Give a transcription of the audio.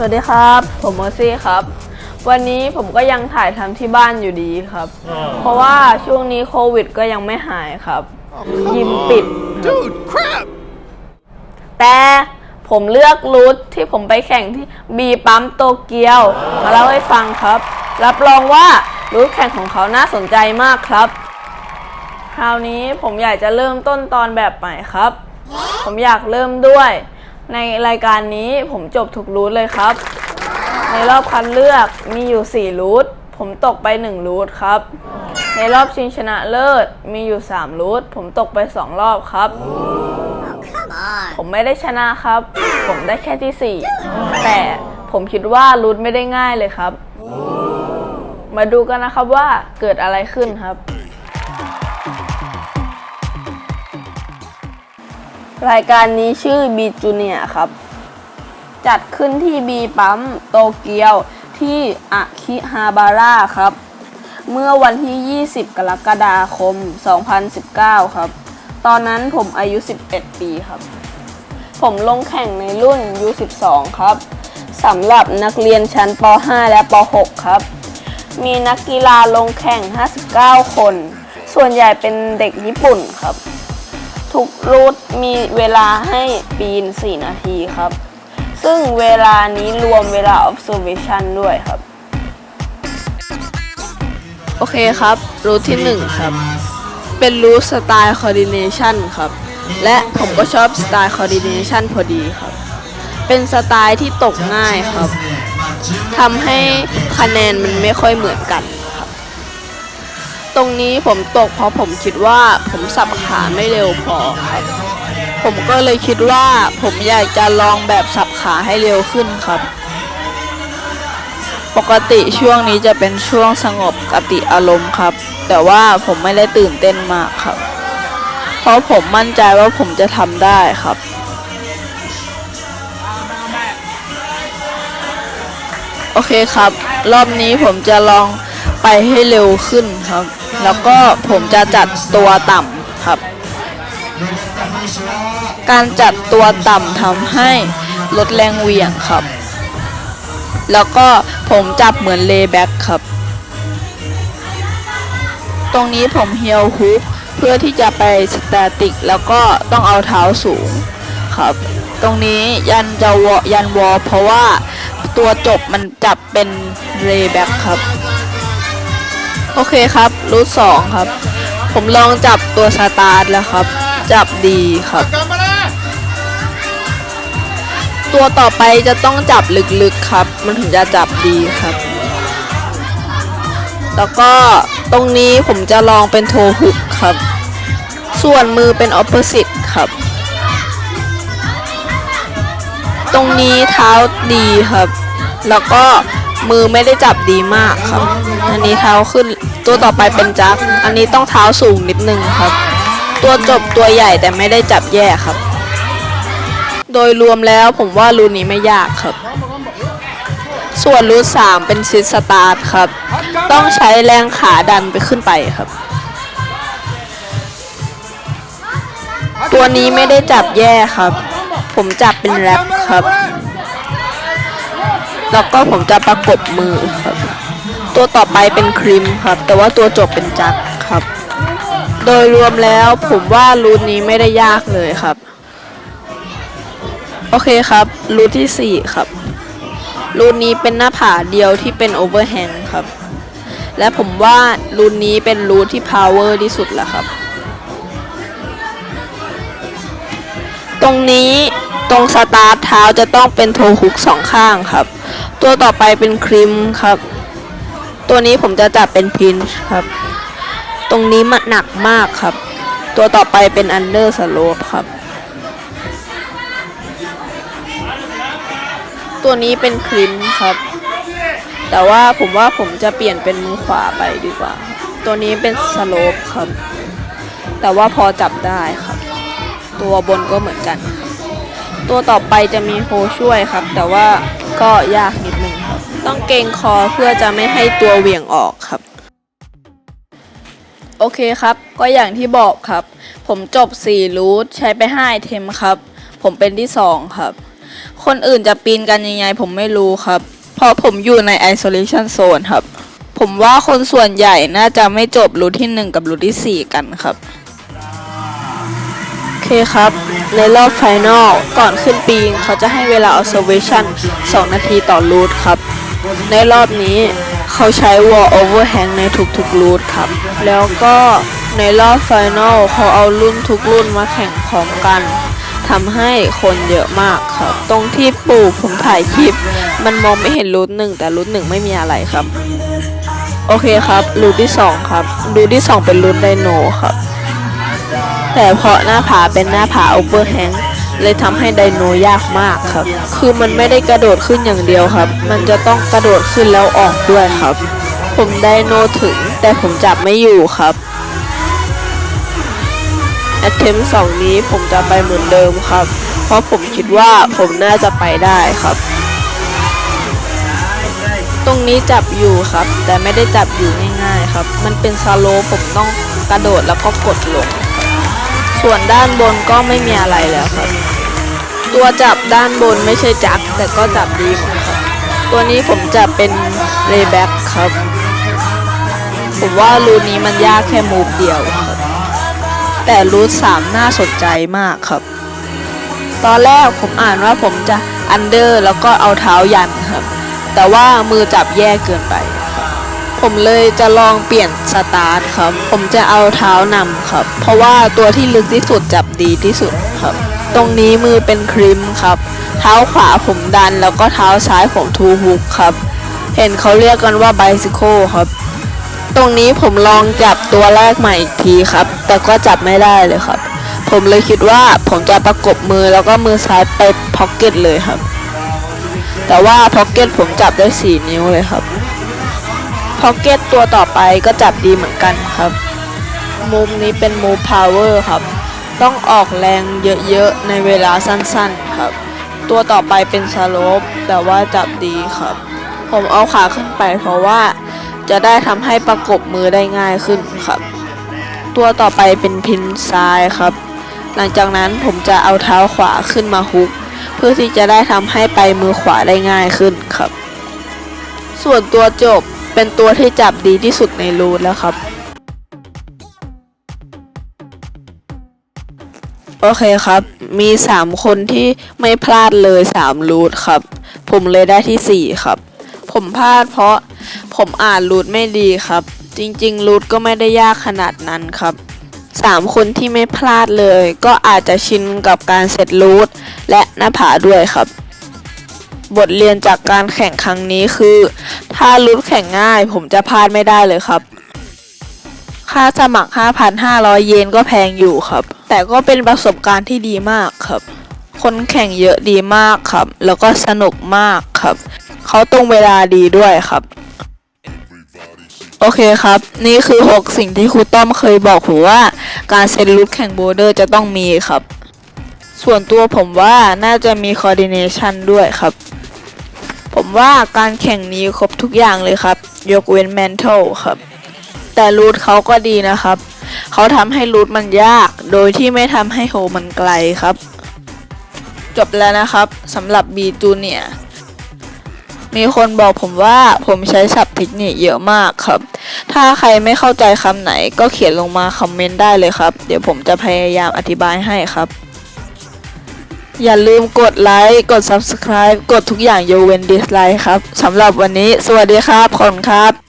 สวัสดีครับ ผมเมอร์ซี่ครับ วันนี้ผมก็ยังถ่ายทำที่บ้านอยู่ดีครับ เพราะว่าช่วงนี้โควิดก็ยังไม่หายครับ ยิมปิด Dude, crap! แต่ผมเลือกรูทที่ผมไปแข่งที่บีปั๊มโตเกียว มาเล่าให้ฟังครับ รับรองว่ารูทแข่งของเขาน่าสนใจมากครับ คราวนี้ผมอยากจะเริ่มต้นตอนแบบใหม่ครับ ผมอยากเริ่มด้วย ในรายการนี้ผมจบทุกรูทเลยครับ ในรอบคัดเลือกมีอยู่ 4 รูท ผมตกไป 1 รูทครับ ในรอบชิงชนะเลิศมีอยู่ 3 รูท ผมตกไป 2 รอบครับ ผมไม่ได้ชนะครับ ผมได้แค่ที่ 4 แต่ผมคิดว่ารูทไม่ได้ง่ายเลยครับ มาดูกันนะครับว่าเกิดอะไรขึ้นครับ รายการนี้ชื่อ B Junior ครับ จัดขึ้นที่ B ปั๊มโตเกียวที่อาคิฮาบาระครับ เมื่อวันที่ 20 กรกฎาคม 2019 ครับ ตอนนั้นผมอายุ 11 ปีครับ ผมลงแข่งในรุ่น U12 ครับสำหรับนักเรียนชั้นป .5 และป .6 ครับ มีนักกีฬาลงแข่ง 59 คน ส่วนใหญ่เป็นเด็กญี่ปุ่นครับ ทุกรูทมีเวลาให้ปีน 4 นาทีครับ ซึ่งเวลานี้รวมเวลา observation ด้วยครับ โอเคครับ รูทที่ 1 ครับ เป็นรูทสไตล์ coordination ครับ และผมก็ชอบสไตล์ coordination พอดีครับ เป็นสไตล์ที่ตกง่ายครับทำให้คะแนนมันไม่ค่อยเหมือนกัน ตรงนี้ผมตกเพราะผมคิดว่าผมสับขาไม่เร็วพอครับ ผมก็เลยคิดว่าผมอยากจะลองแบบสับขาให้เร็วขึ้นครับ ปกติช่วงนี้จะเป็นช่วงสงบกติอารมณ์ครับ แต่ว่าผมไม่ได้ตื่นเต้นมากครับ เพราะผมมั่นใจว่าผมจะทำได้ครับ โอเคครับ รอบนี้ผมจะลองไปให้เร็วขึ้นครับ แล้วก็ผมจะจัดตัวต่ำครับ การจัดตัวต่ำทำให้ลดแรงเหวี่ยงครับ แล้วก็ผมจับเหมือนเลแบ็กครับ ตรงนี้ผมเฮียวฮุกเพื่อที่จะไปสแตติก แล้วก็ต้องเอาเท้าสูงครับ ตรงนี้ยันจะวอยันวอเพราะว่าตัวจบมันจับเป็นเลแบ็กครับ โอเคครับรูทสองครับ ผมลองจับตัวสตาร์ทแล้วครับ จับดีครับ ตัวต่อไปจะต้องจับลึกๆครับ มันถึงจะจับดีครับ แล้วก็ตรงนี้ผมจะลองเป็นโทฮุกครับ ส่วนมือเป็นออปเปอร์สิตครับ ตรงนี้เท้าดีครับ แล้วก็มือไม่ได้จับดีมากครับ อันนี้เท้าขึ้น ตัวต่อไปเป็นจักอันนี้ต้องเท้าสูงนิดนึงครับ ตัวจบตัวใหญ่แต่ไม่ได้จับแย่ครับ โดยรวมแล้วผมว่ารูนี้ไม่ยากครับ ส่วนรูสามเป็นซิสตาร์ทครับ ต้องใช้แรงขาดันไปขึ้นไปครับ ตัวนี้ไม่ได้จับแย่ครับ ผมจับเป็นแรปครับ แล้วก็ผมจะประกบมือครับ ตัวต่อไปเป็นครีมครับ แต่ว่าตัวจบเป็นจักครับ โดยรวมแล้วผมว่ารูทนี้ไม่ได้ยากเลยครับ โอเคครับรูทที่ 4 ครับรูทนี้เป็นหน้าผาเดียวที่เป็นโอเวอร์แฮงครับ และผมว่ารูทนี้เป็นรูทที่พาวเวอร์ที่สุดแล้วครับ ตรงนี้ตรงสตาร์ทเท้าจะต้องเป็นโทฮุกสองข้างครับ ตัวต่อไปเป็นครีมครับ ตัวนี้ผมจะจับเป็นพินช์ครับ ตรงนี้มันหนักมากครับ ตัวต่อไปเป็นอันเดอร์สโลปครับ ตัวนี้เป็นครีมครับ แต่ว่าผมว่าผมจะเปลี่ยนเป็นมือขวาไปดีกว่า ตัวนี้เป็นสโลปครับ แต่ว่าพอจับได้ครับ ตัวบนก็เหมือนกัน ตัวต่อไปจะมีโฮช่วยครับ แต่ว่าก็ยากนิดนึง ต้องเกรงคอเพื่อจะไม่ให้ตัวเหวี่ยงออกครับ โอเคครับ ก็อย่างที่บอกครับ ผมจบ 4 รูทใช้ไป5ไอเทมครับ ผมเป็นที่ 2 ครับ คนอื่นจะปีนกันยังไงผมไม่รู้ครับเพราะผมอยู่ใน isolation zone ครับ ผมว่าคนส่วนใหญ่น่าจะไม่จบรูทที่ 1 กับรูทที่ 4 กันครับโอเคครับ ในรอบไฟนอลก่อนขึ้นปีนเขาจะให้เวลา observation 2 นาทีต่อรูทครับ ในรอบนี้เขาใช้ wall overhang ในทุกๆรูทครับ แล้วก็ในรอบไฟนอลเขาเอารุ่นทุกรุ่นมาแข่งพร้อมกันทำให้คนเยอะมากครับ ตรงที่ปู่ผมถ่ายคลิป มันมองไม่เห็นรูทหนึ่งแต่รูทหนึ่งไม่มีอะไรครับ โอเคครับรูทที่สองครับรูทที่สองเป็นรูทไดโนครับ แต่เพราะหน้าผาเป็นหน้าผาโอเวอร์แฮง เลยทำให้ไดโนยากมากครับ คือมันไม่ได้กระโดดขึ้นอย่างเดียวครับ มันจะต้องกระโดดขึ้นแล้วออกด้วยครับ ผมไดโนถึงแต่ผมจับไม่อยู่ครับ attempt สองนี้ผมจะไปเหมือนเดิมครับ เพราะผมคิดว่าผมน่าจะไปได้ครับ ตรงนี้จับอยู่ครับ แต่ไม่ได้จับอยู่ง่ายๆครับ มันเป็นสโลผมต้องกระโดดแล้วก็กดลงครับ ส่วนด้านบนก็ไม่มีอะไรแล้วครับ ตัวจับด้านบนไม่ใช่จักแต่ก็จับดีครับตัวนี้ผมจับเป็นเลแบ็กครับ ผมว่ารูนี้มันยากแค่มูฟเดียวครับ แต่รูทสามน่าสนใจมากครับ ตอนแรกผมอ่านว่าผมจะอันเดอร์แล้วก็เอาเท้ายันครับ แต่ว่ามือจับแย่เกินไป ผมเลยจะลองเปลี่ยนสตาร์ทครับ ผมจะเอาเท้านำครับ เพราะว่าตัวที่ลึกที่สุดจับดีที่สุดครับ ตรงนี้มือเป็นครีมครับ เท้าขวาผมดันแล้วก็เท้าซ้ายผมทูฮุกครับ เห็นเขาเรียกกันว่าไบซิโคครับ ตรงนี้ผมลองจับตัวแรกใหม่อีกทีครับ แต่ก็จับไม่ได้เลยครับ ผมเลยคิดว่าผมจะประกบมือแล้วก็มือซ้ายไปพ็อกเก็ตเลยครับ แต่ว่าพ็อกเก็ตผมจับได้ 4 นิ้วเลยครับ พ็อกเก็ตตัวต่อไปก็จับดีเหมือนกันครับ มุมนี้เป็นมูฟพาวเวอร์ครับ ต้องออกแรงเยอะๆ ในเวลาสั้นๆครับ ตัวต่อไปเป็นสโลปแต่ว่าจับดีครับ ผมเอาขาขึ้นไปเพราะว่าจะได้ทำให้ประกบมือได้ง่ายขึ้นครับ ตัวต่อไปเป็นพินซ้ายครับ หลังจากนั้นผมจะเอาเท้าขวาขึ้นมาฮุก เพื่อที่จะได้ทำให้ไปมือขวาได้ง่ายขึ้นครับ ส่วนตัวจบ เป็นตัวที่จับดีที่สุดในรูทแล้วครับ โอเคครับ มี 3 คนที่ไม่พลาดเลย 3 รูทครับ ผมเลยได้ที่ 4 ครับ ผมพลาดเพราะผมอ่านรูทไม่ดีครับ จริงๆรูทก็ไม่ได้ยากขนาดนั้นครับ3คนที่ไม่พลาดเลย ก็อาจจะชินกับการเซตรูทและหน้าผาด้วยครับ บทเรียนจากการแข่งครั้งนี้คือ ถ้ารูทแข่งง่าย ผมจะพลาดไม่ได้เลยครับ ค่าสมัคร 5,500 เยนก็แพงอยู่ครับ แต่ก็เป็นประสบการณ์ที่ดีมากครับ คนแข่งเยอะดีมากครับ แล้วก็สนุกมากครับ เขาตรงเวลาดีด้วยครับ โอเคครับ นี่คือ 6 สิ่งที่ครูต้อมเคยบอกผมว่า การเซตรูทแข่งโบลเดอร์จะต้องมีครับ ส่วนตัวผมว่าน่าจะมี coordination ด้วยครับ ผมว่าการแข่งนี้ครบทุกอย่างเลยครับ ยกเว้น mental ครับ แต่รูทเขาก็ดีนะครับ เขาทำให้รูทมันยาก โดยที่ไม่ทำให้โฮมันไกลครับ จบแล้วนะครับสำหรับ B Junior มีคนบอกผมว่าผมใช้ศัพท์เทคนิคเยอะมากครับ ถ้าใครไม่เข้าใจคำไหนก็เขียนลงมาคอมเมนต์ได้เลยครับ เดี๋ยวผมจะพยายามอธิบายให้ครับ อย่าลืมกดไลค์ กด Subscribe กดทุกอย่างยกเว้นดิสไลค์ครับ สำหรับวันนี้ สวัสดีครับขอบคุณครับ